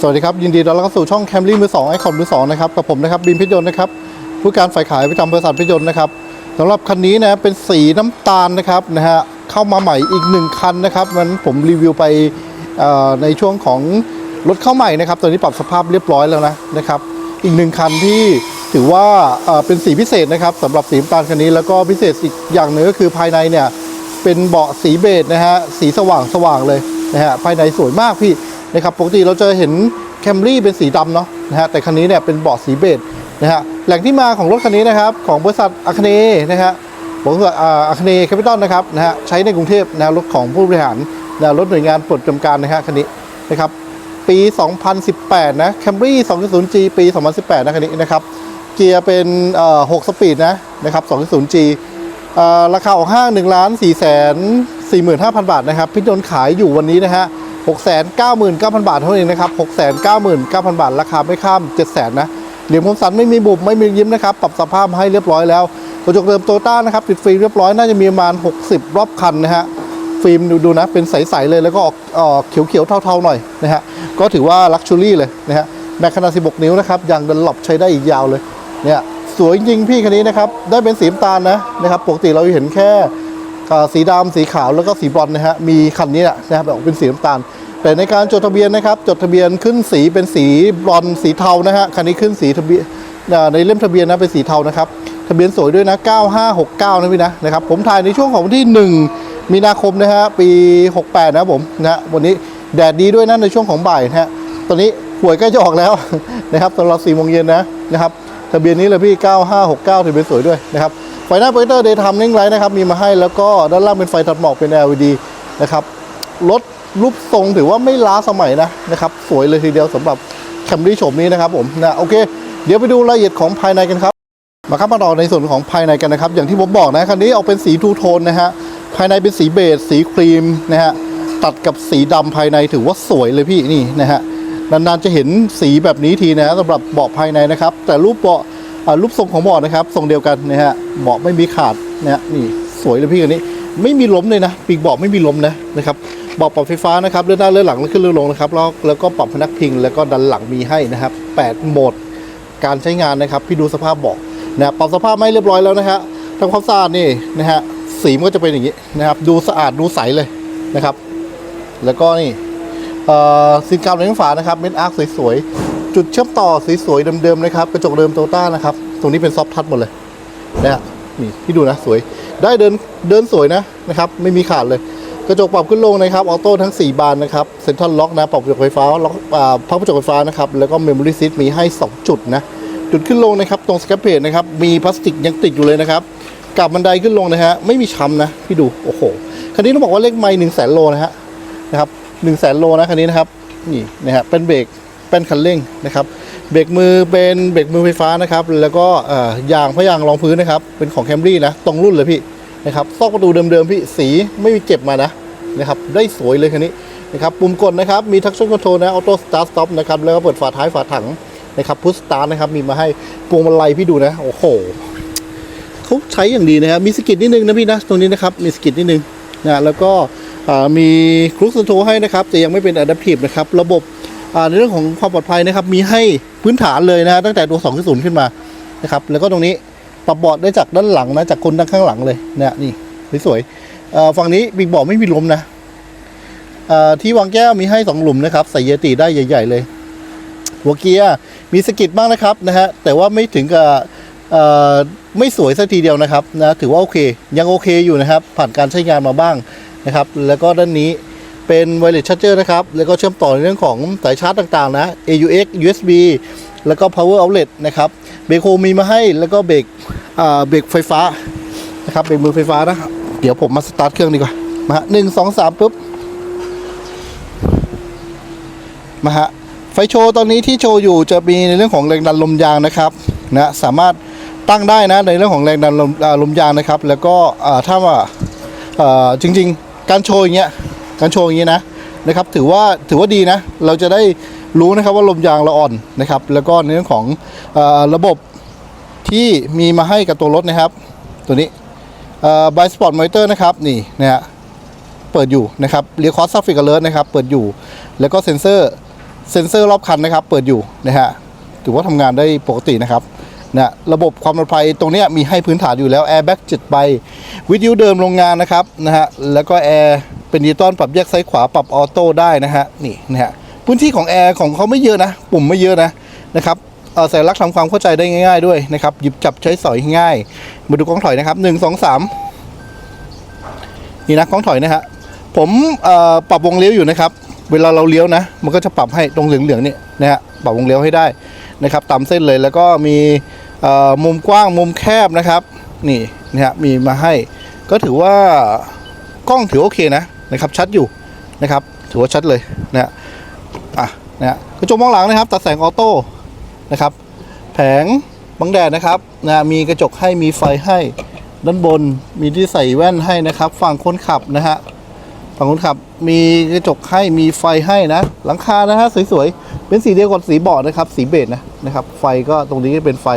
สวัสดีครับ ยินดีต้อนรับเข้าสู่ช่องแคมรี่มือสองไอคอนมือสองนะครับกับผมนะครับบินพิจยนต์นะครับผู้การฝ่ายขายประจำบริษัทพิจยนต์นะครับสำหรับคันนี้นะเป็นสีน้ำตาลนะครับนะฮะเข้ามาใหม่อีกหนึ่งคันนะครับมันผมรีวิวไปในช่วงของรถเข้าใหม่นะครับตอนนี้ปรับสภาพเรียบร้อยแล้วนะนะครับอีกหนึ่งคันที่ถือว่าเอ่อเป็นสีพิเศษนะครับสำหรับสีน้ำตาลคันนี้แล้วก็พิเศษอีกอย่างหนึ่งก็คือภายในเนี่ยเป็นเบาะสีเบจนะฮะสีสว่างสว่างเลยนะฮะภายในสวยมากพี่ นะครับปกติเราจะเห็นแคมรี่เป็นสีดำเนาะนะฮะแต่คันนี้เนี่ยเป็นเบาะสีเบจนะฮะแหล่งที่มาของรถคันนี้นะครับของบริษัทอาคเนนะฮะบริษัทอาคเนแคปิตอลนะครับนะฮะใช้ในกรุงเทพนะรถของผู้บริหารนะรถหน่วยงานปลดจำการนะฮะคันนี้นะครับปี 2018 นะ Camry 2.0G ปี 2018 นะคันนี้นะครับเกียร์เป็นเอ่อ6สปีดนะนะครับ 2.0G ราคาของห้าง1ล้าน4แสน45,000 บาทนะครับพี่ยนต์ขายอยู่วันนี้นะฮะ 699,000 บาทเท่านั้นเองนะครับ699,000 บาท ราคาไม่ข้าม 700,000นะเหลี่ยมคมสันไม่มีบุบไม่มียิ้มนะครับ ปรับสภาพให้เรียบร้อยแล้วกระจกเดิมโตต้านะครับติดฟิล์มเรียบร้อยน่าจะมีประมาณ 60 รอบคันนะฮะฟิล์มดูดูนะเป็นใสๆเลยแล้วก็ออกออกเขียวๆเทาๆหน่อยนะฮะก็ถือว่าลักชัวรี่เลยนะฮะแม็กขนาด 16 นิ้วนะครับยางดันหลบใช้ได้อีกยาวเลยเนี่ยสวยจริงพี่คันนี้นะครับได้เป็นสีน้ำตาลนะนะครับปกติเราเห็นแค่สีดำสีขาวแล้วก็สีบรอนนะฮะมีคันนี้นะครับแบบเป็นสีน้ำตาล แต่ในการจดทะเบียนนะครับ จดทะเบียนขึ้นสีเป็นสีบรอนสีเทานะฮะคันนี้ขึ้นสีทะเบียนในเล่มทะเบียนนะเป็นสีเทานะครับทะเบียนสวยด้วยนะ 9569 นะพี่นะนะครับผมถ่ายในช่วงของวันที่ 1 มีนาคมนะฮะปี 68 นะผมนะฮะวันนี้แดดดีด้วยนะในช่วงของบ่ายนะฮะตอนนี้หวยใกล้จะออกแล้วนะครับตอนเรา4โมงเย็นนะนะครับทะเบียนนี้เลยพี่ 9569ทะเบียนสวยด้วยนะครับไฟหน้าโปรเจคเตอร์เดย์ทำเร่งไลท์นะครับมีมาให้แล้วก็ด้านล่างเป็นไฟตัดหมอกเป็น LED นะครับรถ รูปทรงถือว่าไม่ล้าสมัยนะนะครับ สวยเลยทีเดียวสำหรับแคมรี่โฉมนี้นะครับผมนะโอเค เดี๋ยวไปดูรายละเอียดของภายในกันครับ มาครับมาต่อในส่วนของภายในกันนะครับ อย่างที่ผมบอกนะคันนี้ออกเป็นสีทูโทนนะฮะภายในเป็นสีเบจสีครีมนะฮะตัดกับสีดำภายในถือว่าสวยเลยพี่นี่นะฮะนานๆจะเห็นสีแบบนี้ทีนะสำหรับเบาะภายในนะครับ แต่รูปเบาะรูปทรงของเบาะนะครับ ทรงเดียวกันนะฮะเบาะไม่มีขาดนะฮะนี่สวยเลยพี่คันนี้ ไม่มีล้มเลยนะ ปีกเบาะไม่มีล้มนะนะครับ เบาะปรับไฟฟ้านะครับเลื่อนหน้าเลื่อนหลังเลื่อนขึ้นเลื่อนลงนะครับแล้วแล้วก็ปรับพนักพิง แล้วก็ดันหลังมีให้นะครับ8โหมดการใช้งานนะครับ พี่ดูสภาพเบาะนะปรับสภาพไม่เรียบร้อยแล้วนะฮะทำความสะอาดนี่นะฮะสีมันก็จะเป็นอย่างนี้นะครับ ดูสะอาดดูใสเลยนะครับ แล้วก็นี่เอ่อซินกาวในฝานะครับเม็ดอาร์คสวยๆจุดเชื่อมต่อสวยๆเดิมๆนะครับกระจกเดิมโตต้านะครับตรงนี้เป็นซอฟท์ทัชหมดเลยนะฮะนี่ที่ดูนะสวย ได้เดินเดินสวยนะนะครับ ไม่มีขาดเลย กระจกปรับขึ้นลงนะครับออโต้ทั้ง 4 บานนะครับเซ็นทรัลล็อกนะปรับกระจกไฟฟ้าล็อกพับกระจกไฟฟ้านะครับแล้วก็เมมโมรี่ซีทมีให้ 2 จุดนะจุดขึ้นลงนะครับตรงสแคปเพจนะครับมีพลาสติกยังติดอยู่เลยนะครับกลับบันไดขึ้นลงนะฮะไม่มีช้ำนะพี่ดูโอ้โหคันนี้ต้องบอกว่าเลขไม่หนึ่งแสนโลนะฮะนะครับหนึ่งแสนโลนะคันนี้นะครับนี่นะฮะเป็นเบรกเป็นคันเร่งนะครับเบรกมือเป็นเบรกมือไฟฟ้านะครับแล้วก็ยางพยางรองพื้นนะครับเป็นของแคมรี่นะตรงรุ่นเลยพี่ นะครับซอกประตูเดิมๆพี่สีไม่มีเจ็บมานะนะครับได้สวยเลยคันนี้นะครับปุ่มกดนะครับมีทักชั่นคอนโทรลนะออโต้สตาร์ทสต็อปนะครับแล้วก็เปิดฝาท้ายฝาถังนะครับพุชสตาร์ทนะครับมีมาให้พวงมาลัยพี่ดูนะโอ้โหเขาใช้อย่างดีนะครับมีสกิดนิดนึงนะพี่นะตรงนี้นะครับมีสกิดนิดนึงนะแล้วก็มีครูสโตให้นะครับแต่ยังไม่เป็นอะดัพทีฟนะครับระบบในเรื่องของความปลอดภัยนะครับมีให้พื้นฐานเลยนะตั้งแต่ตัว2.0ขึ้นมานะครับแล้วก็ตรงนี้ ปรับเบาะได้จากด้านหลังนะจากคนด้านข้างหลังเลยเนี่ยนี่สวยๆฝั่งนี้บิ๊กเบาะไม่มีลมนะที่วางแก้วมีให้สองหลุมนะครับใส่เยติได้ใหญ่ ๆ เลย หัวเกียร์มีสกิดบ้างนะครับนะฮะแต่ว่าไม่ถึงกับไม่สวยสักทีเดียวนะครับนะถือว่าโอเค ยังโอเคอยู่นะครับ ผ่านการใช้งานมาบ้างนะครับ แล้วก็ด้านนี้เป็น wireless charger นะครับ แล้วก็เชื่อมต่อในเรื่องของสายชาร์จต่างๆนะ AUX USB แล้วก็ power outlet นะครับ เบรกโฮมีมาให้แล้วก็เบรกเบรกไฟฟ้านะครับเบรกมือไฟฟ้านะครับเดี๋ยวผมมาสตาร์ทเครื่องดีกว่ามาฮะหนึ่งสองสามปุ๊บมาฮะไฟโชว์ตอนนี้ที่โชว์อยู่จะมีในเรื่องของแรงดันลมยางนะครับนะสามารถตั้งได้นะในเรื่องของแรงดันลมลมยางนะครับ แล้วก็ถ้าว่าจริง ๆ การโชว์อย่างเงี้ยการโชว์อย่างเงี้ยนะนะครับ ถือว่าถือว่าดีนะ เราจะได้ รู้นะครับว่าลมยางเราอ่อนนะครับ แล้วก็ในเรื่องของอระบบที่มีมาให้กับตัวรถนะครับ ตัวนี้บายสปอร์ตมอนิเตอร์นะครับนี่นะฮะเปิดอยู่นะครับเรียคอร์สซัฟฟิกเลิร์นะครับ เปิดอยู่ แล้วก็เซ็นเซอร์เซ็นเซอร์รอบคันนะครับ เปิดอยู่นะฮะถือว่าทำงานได้ปกตินะครับนะระบบความปลอดภัยตรงนี้มีให้พื้นฐานอยู่แล้วแอร์แบ็ก7ใบวิทยุเดิมโรงงานนะครับนะฮะแล้วก็แอร์เป็นดิจิตอลปรับแยกซ้ายขวาปรับออโต้ได้นะฮะนี่นะฮะ พื้นที่ของแอร์ของเขาไม่เยอะนะ ปุ่มไม่เยอะนะนะครับเอ่อสัญลักษณ์ทำความเข้าใจได้ง่ายๆด้วยนะครับ หยิบจับใช้สอยง่าย มาดูกล้องถอยนะครับหนึ่งสองสามนี่นะกล้องถอยนะฮะผมเอ่อปรับวงเลี้ยวอยู่นะครับ เวลาเราเลี้ยวนะ มันก็จะปรับให้ตรงเหลืองๆนี่นะฮะปรับวงเลี้ยวให้ได้นะครับ ตามเส้นเลยแล้วก็มีเอ่อมุมกว้างมุมแคบนะครับ นี่นะฮะมีมาให้ ก็ถือว่ากล้องถือโอเคนะนะครับ ชัดอยู่นะครับ ถือว่าชัดเลยนะฮะ นะฮะกระจกมองหลังนะครับ ตัดแสงออโต้นะครับ แผงบังแดดนะครับนะมีกระจกให้มีไฟให้ด้านบนมีที่ใส่แว่นให้นะครับ ฝั่งคนขับนะฮะฝั่งคนขับมีกระจกให้มีไฟให้นะ หลังคานะฮะสวยๆเป็นสีเดียวกับสีเบาะนะครับ สีเบจนะนะครับ ไฟก็ตรงนี้ก็เป็นไฟ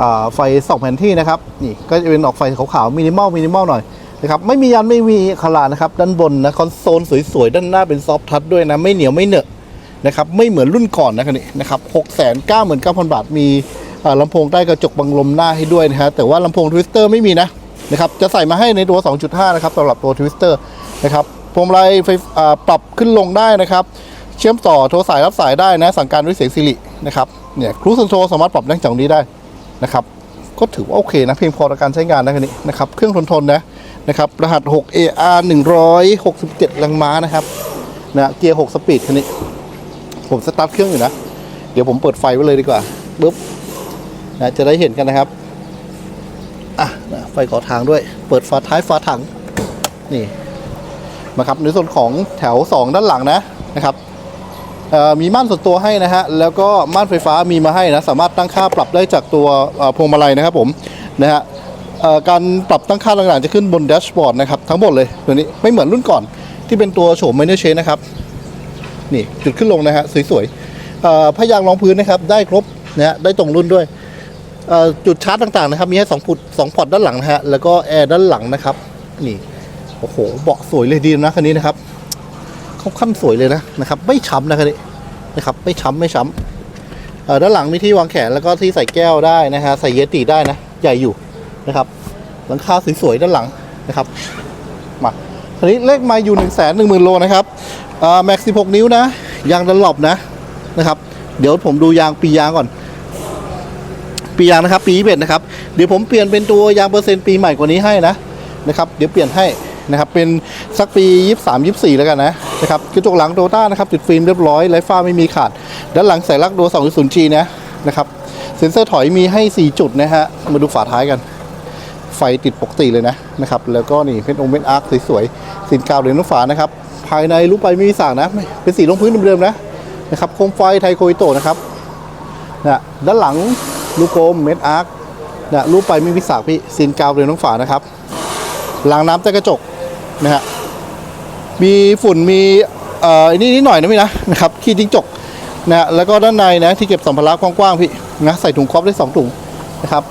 อ่าไฟสองแผ่นที่นะครับนี่ก็จะเป็นออกไฟขาวๆมินิมอลมินิมอลหน่อยนะครับไม่มียันไม่มีคารานะครับ ด้านบนนะคอนโซลสวยๆด้านหน้าเป็นซอฟทัชด้วยนะไม่เหนียวไม่เหนอะ นะครับไม่เหมือนรุ่นก่อนนะคันนี้นะครับหกแสนเก้าหมื่นเก้าพันบาทมีลำโพงใต้กระจกบังลมหน้าให้ด้วยนะฮะแต่ว่าลำโพงทวิสเตอร์ไม่มีนะนะครับจะใส่มาให้ในตัว 2.5 นะครับสำหรับตัวทวิสเตอร์นะครับพวงมาลัยไฟปรับขึ้นลงได้นะครับ เชื่อมต่อโทรสายรับสายได้นะสั่งการด้วยเสียงสิรินะครับเนี่ยครูซ o นโ o สามารถปรับได้จากตรงนี้ได้นะครับก็ถือว่าโอเคนะเพียงพอต่อการใช้งานนะคันนี้นะครับเครื่องทนทนนะนะครับรหัส 6AR 167แรงม้านะครับนะเกียร์ 6 สปีดคันนี้ ผมสตาร์ทเครื่องอยู่นะ เดี๋ยวผมเปิดไฟไว้เลยดีกว่าปึ๊บนะจะได้เห็นกันนะครับอะนะไฟขอทางด้วย เปิดฝาท้ายฝาถัง นี่มาครับในส่วนของแถว 2 ด้านหลังนะนะครับมีม่านส่วนตัวให้นะฮะแล้วก็ม่านไฟฟ้ามีมาให้นะสามารถตั้งค่าปรับได้จากตัวพวงมาลัยนะครับผมนะฮะการปรับตั้งค่าต่างๆจะขึ้นบนแดชบอร์ดนะครับทั้งหมดเลยตัวนี้ไม่เหมือนรุ่นก่อนที่เป็นตัวโฉมไมเนอร์เชนนะครับ นี่จุดขึ้นลงนะฮะสวยๆเอ่อพยางรองพื้นนะครับ ได้ครบนะฮะได้ตรงรุ่นด้วยจุดชาร์จต่างๆนะครับ มีให้สองพุดสองพอร์ตด้านหลังนะฮะแล้วก็แอร์ด้านหลังนะครับ นี่โอ้โหเบาะสวยเลยดีนะคันนี้นะครับเขาขั้นสวยเลยนะนะครับ ไม่ช้ำนะคันนี้นะครับ ไม่ช้ำไม่ช้ำด้านหลังมีที่วางแขนแล้วก็ที่ใส่แก้วได้นะฮะใส่เยติได้นะใหญ่อยู่นะครับหลังคาสวยๆด้านหลังนะครับมาคันนี้เลขมาอยู่1นึ่งแสนหนึ่งหมื่นโลนะครับ แม็กซ์16 นิ้วนะ ยางดันหลบนะนะครับ เดี๋ยวผมดูยางปียางก่อน ปียางนะครับ ปี21นะครับ เดี๋ยวผมเปลี่ยนเป็นตัวยางเปอร์เซ็นต์ปีใหม่กว่านี้ให้นะนะครับ เดี๋ยวเปลี่ยนให้นะครับ เป็นสักปี 23 24 แล้วกันนะนะครับกระจกหลังโตต้านะครับติดฟิล์มเรียบร้อยไร้ฝ้าไม่มีขาด ด้านหลังใส่ลักโด 2.0G นะนะครับเซ็นเซอร์ถอยมีให้ 4 จุดนะฮะ มาดูฝาท้ายกัน ไฟติดปกติเลยนะนะครับ แล้วก็นี่เป็นองค์เป็นอาร์คสวยๆสินกาวเหลืองน้ำฝานะครับ ภายในรูปไปไม่มีสากนะเป็นสีลงพื้นเดิมๆนะนะครับโคมไฟไทยโคอิโตะนะครับนะด้านหลังลูกโกมเม็ดอาร์คนะรูปไปไม่มีสากพี่สินกาวเหลืองน้ำฝานะครับหล้างน้ำใต้กระจกนะฮะมีฝุ่นมีเอ่อนี่นิดหน่อยนะพี่นะนะครับขี้จิ้งจกนะฮะแล้วก็ด้านในนะที่เก็บสัมภาระกว้างๆพี่นะใส่ถุงครอบได้สองถุงนะครับ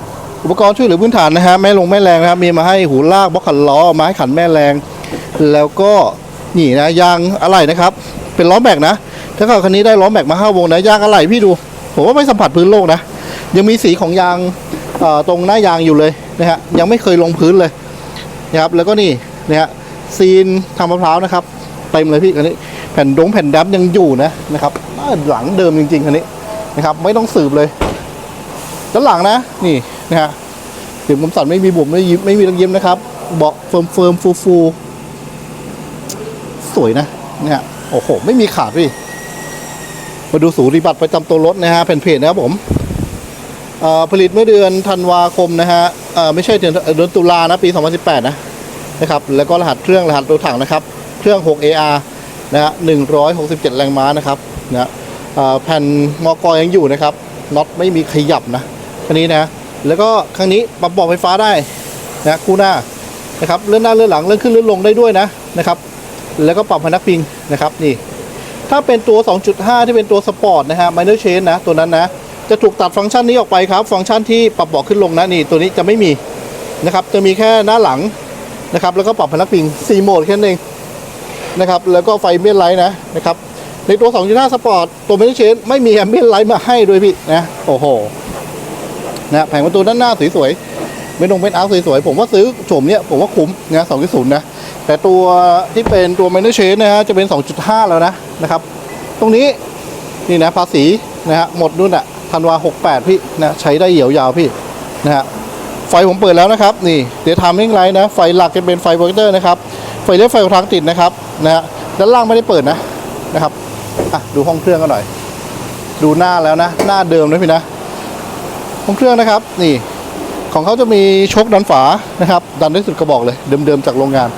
อุปกรณ์ช่วยเหลือพื้นฐานนะฮะแม่ลงแม่แรงนะครับมีมาให้หูลากบล็อกขันล้อไม้ขันแม่แรง แล้วก็ นี่นะยางอะไหล่นะครับ เป็นล้อแม็กนะ ถ้าเกิดคันนี้ได้ล้อแม็กมาห้าวงนะยางอะไหล่พี่ดูผมว่าไม่สัมผัสพื้นโลกนะ ยังมีสีของยางตรงหน้ายางอยู่เลยนะฮะยังไม่เคยลงพื้นเลยนะครับแล้วก็นี่นะฮะซีนทำมะพร้าวนะครับเต็มเลยพี่คันนี้แผ่นดงแผ่นดับยังอยู่นะนะครับหลังเดิมจริงๆคันนี้นะครับไม่ต้องสืบเลยด้านหลังนะนี่นะฮะถึงผมสั่นไม่มีบุ๋มไม่ยิ้มไม่มีรังยิ้มนะครับเบาะเฟิร์มเฟิร์มฟูฟู สวยนะเนี่ยโอ้โห ไม่มีขาดพี่ มาดูสูติบัตรประจำตัวรถนะฮะแผ่นเพจนะครับผมผลิตเมื่อเดือนธันวาคมนะฮะไม่ใช่เดือนเดือนตุลานะปี 2018 นะนะครับ แล้วก็รหัสเครื่องรหัสตัวถังนะครับ เครื่อง 6AR นะฮะ167 แรงม้านะครับนะแผ่นมอกอยังอยู่นะครับน็อตไม่มีขยับนะคันนี้นะ แล้วก็ครั้งนี้ปรับเบอกไฟฟ้าได้นะคู่หน้านะครับเลื่อนหน้าเลื่อนหลังเลื่อนขึ้นเลื่อนลงได้ด้วยนะนะครับ แล้วก็ปรับพนักพิงนะครับนี่ ถ้าเป็นตัว 2.5 ที่เป็นตัวสปอร์ตนะฮะ minor change นะตัวนั้นนะ จะถูกตัดฟังก์ชันนี้ออกไปครับ ฟังก์ชันที่ปรับเบาะขึ้นลงนะนี่ตัวนี้จะไม่มีนะครับ จะมีแค่หน้าหลังนะครับ แล้วก็ปรับพนักพิง 4 โหมดแค่นั้นเองนะครับ แล้วก็ไฟเมนไลท์นะนะครับ ในตัว 2.5 สปอร์ตตัวเมนเชนไม่มีแอมเบียนไลท์มาให้ด้วยพี่นะโอ้โหนะแผงประตูด้านหน้าสวยๆไม่ลงเป็นอาร์สวยๆผมว่าซื้อโฉมเนี้ยผมว่าคุ้มนะ2.0นะ แต่ตัวที่เป็นตัว m a n เชนนะฮะจะเป็น 2.5 แล้วนะนะครับ ตรงนี้นี่นะภาษีนะฮะหมดนู่นอะธันวา 68 พี่นะใช้ได้เหยียวยาวพี่นะฮะไฟผมเปิดแล้วนะครับ นี่เดี๋ยวทำเร่งไรนะ ไฟหลักจะเป็นไฟโปรเจคเตอร์นะครับไฟเลี้ยวไฟทางติดนะครับนะฮะด้านล่างไม่ได้เปิดนะนะครับอะดูห้องเครื่องกันหน่อย ดูหน้าแล้วนะ หน้าเดิมนะพี่นะห้องเครื่องนะครับ นี่ของเขาจะมีชกดันฝานะครับ ดันได้สุดกระบอกเลย เดิมๆจากโรงงาน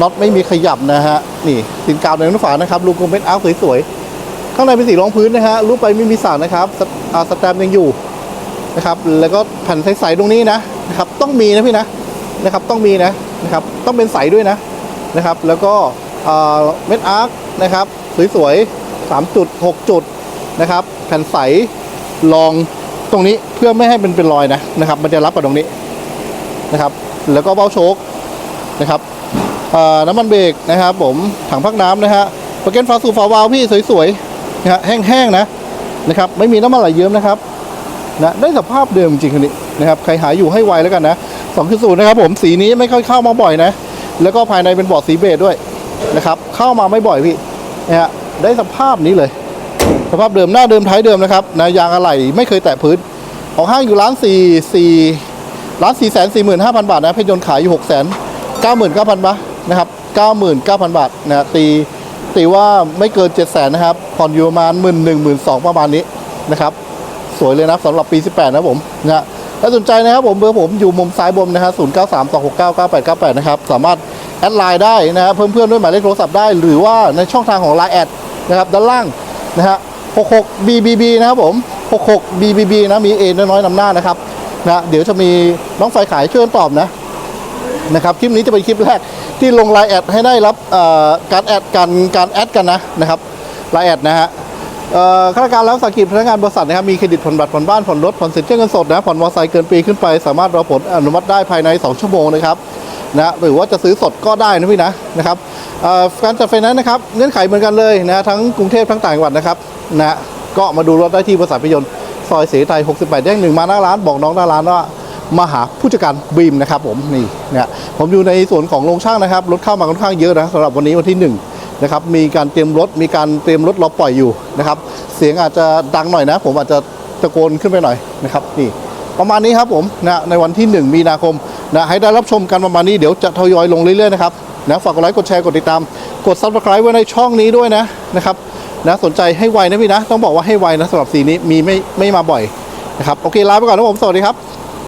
น็อตไม่มีขยับนะฮะ นี่สินกาวในดันฝานะครับลูกกลมเป็นอาร์คสวยๆ ข้างในเป็นสีรองพื้นนะฮะ รูปไปไม่มีสารนะครับสอ่าสแตมป์ยังอยู่นะครับ แล้วก็แผ่นใสๆตรงนี้นะนะครับ ต้องมีนะพี่นะนะครับ ต้องมีนะนะครับ ต้องเป็นใสด้วยนะนะครับ แล้วก็เม็ดอาร์คนะครับ สวยๆสามจุดหกจุดนะครับ แผ่นใสรองตรงนี้เพื่อไม่ให้มันเป็นรอยนะนะครับ มันจะรับกับตรงนี้นะครับ แล้วก็เบ้าโชคนะครับ น้ำมันเบรกนะครับผมถังพักน้ำนะฮะปรแกนฟ้าสูบฝาวาล์วพี่สวยๆนะฮะแห้งๆนะนะครับไม่มีน้ำมันไหลเยิ้มนะครับนะได้สภาพเดิมจริงคันนี้นะครับใครหาอยู่ให้ไวแล้วกันนะสองคือศูนย์นะครับผมสีนี้ไม่ค่อยเข้ามาบ่อยนะ แล้วก็ภายในเป็นบอร์ดสีเบจด้วยนะครับเข้ามาไม่บ่อยพี่นะฮะได้สภาพนี้เลย สภาพเดิมหน้าเดิมท้ายเดิมนะครับนะยางอะไหล่ไม่เคยแตะพื้นของห้างอยู่ร้านสี่สี่ร้านสี่แสนสี่หมื่นห้าพันบาทนะเพชรยนต์ขายอยู่หกแสนเก้าหมื่นเก้าพันบาท นะครับเก้าหมื่นเก้าพันบาทนะตีตีว่าไม่เกินเจ็ดแสนะครับ ผ่อนอยู่ประมาณหมื่นหนึ่งหมื่นสองประมาณนี้นะครับ สวยเลยนะสำหรับปี 18 นะผมนะฮะถ้าสนใจนะครับผมเบอร์ผมอยู่มุมซ้ายบนนะฮะ0 9 3 2 6 9 9 8 9 8 นะครับ สามารถแอดไลน์ได้นะฮะเพิ่มเพื่อนด้วยหมายเลขโทรศัพท์ได้ หรือว่าในช่องทางของ Line แอดนะครับด้านล่างนะฮะ66 BBB นะครับผม 66 BBB นะมี A น้อยๆนำหน้านะครับนะเดี๋ยวจะมีน้องไฟขายช่วยตอบนะ นะครับคลิปนี้จะเป็นคลิปแรกที่ลงไลน์แอดให้ได้รับการแอดกันการแอดกันนะนะครับไลน์แอดนะฮะเอ่อข้าราชการแล้วสกิจพนักงานบริษัทนะครับมีเครดิตผ่อนบัตรผ่อนบ้านผ่อนรถผ่อนสินเชื่อเงินสดนะผ่อนมอเตอร์ไซค์เกินปีขึ้นไป สามารถรอผลอนุมัติได้ภายใน 2 ชั่วโมงนะครับนะหรือว่าจะซื้อสดก็ได้นะพี่นะนะครับเอ่อการจัดไฟแนนซ์นะครับเงื่อนไขเหมือนกันเลยนะทั้งกรุงเทพทั้งต่างจังหวัดนะครับนะก็มาดูรถได้ที่บริษัทพยนต์ซอยเสรีไทย 68 แยกหนึ่งมาหน้าร้านบอกน้องหน้าร้านว่า มาหาผู้จัดการบีมนะครับผมนี่เนี่ยผมอยู่ในส่วนของโรงช่างนะครับรถเข้ามาค่อนข้างเยอะนะสำหรับวันนี้วันที่หนึ่งนะครับ มีการเตรียมรถมีการเตรียมรถรอปล่อยอยู่นะครับ เสียงอาจจะดังหน่อยนะ ผมอาจจะตะโกนขึ้นไปหน่อยนะครับนี่ประมาณนี้ครับผมนะในวันที่ 1 มีนาคมนะให้ได้รับชมกันประมาณนี้เดี๋ยวจะทยอยลงเรื่อยๆนะครับนะฝากกดไลค์กดแชร์กดติดตาม กดซับสไคร b e ไว้ในช่องนี้ด้วยนะนะครับนะสนใจให้ไวนะพี่นะ ต้องบอกว่าให้ไวนะสำหรับสีนี้มีไม่ไม่มาบ่อยนะครับโอเคลาไปก่อนนะผมสวัสดีครับ